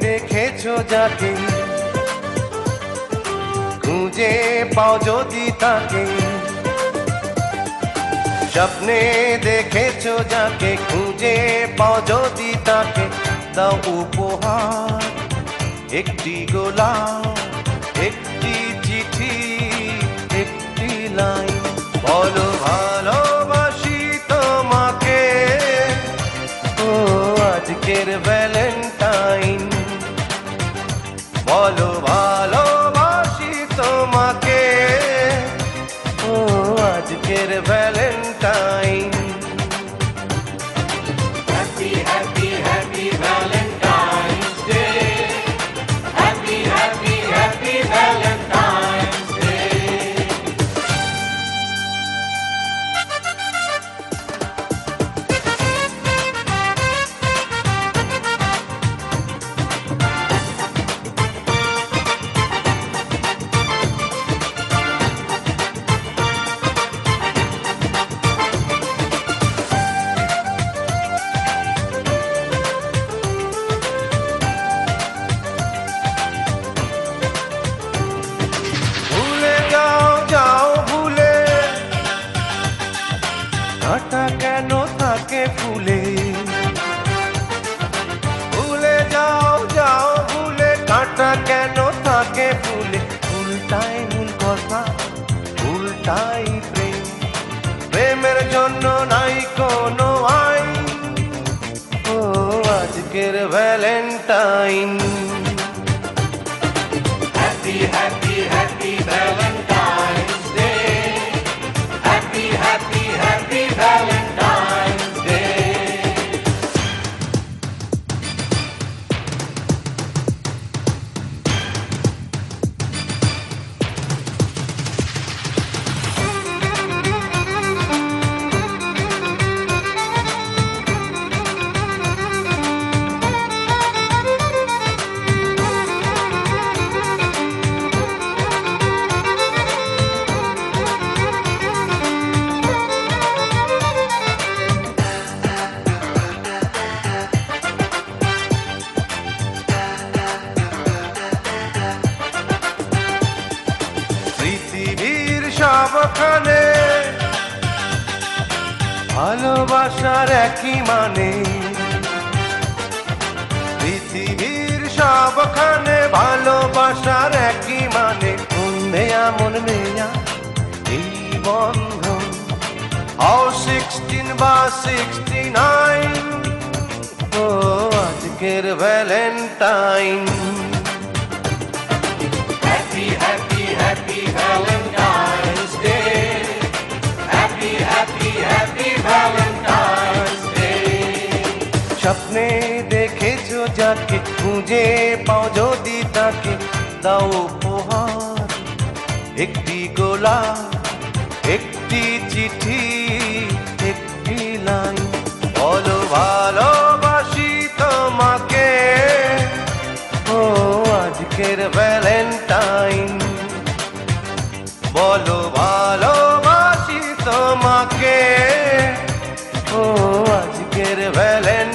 দেখেছ যাকে? খুঁজে পাও যদি তাকে? স্বপ্নে দেখেছ যাকে? খুঁজে পাও যদি তাকে? দাও উপহার, একটি গোলাপ, একটি বলো ভালোবাসি তোমাকে। ও আজকের ভ্যালেন্টাইন কাঁটা কেন থাকে ফুলে? ভুলে যাও যাও ভুলে কাঁটা কেন থাকে ফুলে? উল্টাই মূল কথা উল্টাই প্রেম। প্রেমের জন্য নাই কোনো আইন। ও, আজকের ভ্যালেন্টাইন। সবখানে ভালোবাসার একই মানে। পৃথিবীর সবখানে ভালোবাসার একই মানে। মেয়া মন মেয়া এই বন্ধন। হাও সিক্সটিন বা সিক্সটি নাইন ও, আজকের ভ্যালেন্টাইন স্বপ্নে দেখেছ যাকে, খুঁজে পাও যদি তাকে, দাও উপহার। একটি গোলা একটি চিঠি, একটি লাইন। বলো ভালোবাসি তোমাকে। ও আজকের ভ্যালেন্টাইন। বলো ভালোবাসি তোমাকে। ও আজকের ভ্যালেন্টাইন।